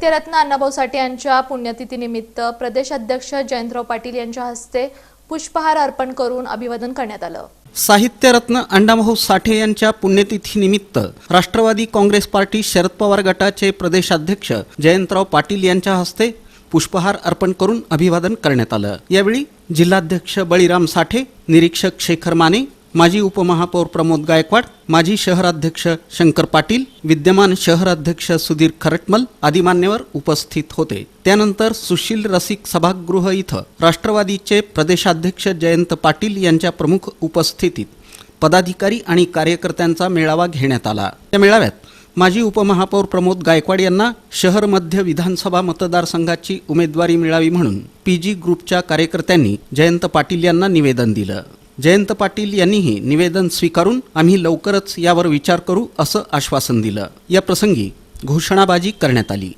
साहित्यरत्न अण्णाभाऊ साठे यांच्या पुण्यतिथीनिमित्त प्रदेशाध्यक्ष जयंतराव पाटील यांच्या हस्ते पुष्पहार अर्पण करून अभिवादन करण्यात आलं. साहित्यरत्न अण्णाभाऊ साठे यांच्या पुण्यतिथीनिमित्त राष्ट्रवादी काँग्रेस पार्टी शरद पवार गटाचे प्रदेशाध्यक्ष जयंतराव पाटील यांच्या हस्ते पुष्पहार अर्पण करून अभिवादन करण्यात आलं. यावेळी जिल्हाध्यक्ष बळीराम साठे निरीक्षक शेखर माने माजी उपमहापौर प्रमोद गायकवाड माजी शहराध्यक्ष शंकर पाटील विद्यमान शहराध्यक्ष सुधीर खरटमल आदी मान्यवर उपस्थित होते. त्यानंतर सुशील रसिक सभागृह इथं राष्ट्रवादीचे प्रदेशाध्यक्ष जयंत पाटील यांच्या प्रमुख उपस्थितीत पदाधिकारी आणि कार्यकर्त्यांचा मेळावा घेण्यात आला. त्या मेळाव्यात माजी उपमहापौर प्रमोद गायकवाड यांना शहर मध्य विधानसभा मतदारसंघाची उमेदवारी मिळावी म्हणून पी जी ग्रुपच्या कार्यकर्त्यांनी जयंत पाटील यांना निवेदन दिलं. जयंत पाटील यांनीही निवेदन स्वीकारून आम्ही लवकरच यावर विचार करू असं आश्वासन दिलं. या प्रसंगी घोषणाबाजी करण्यात आली.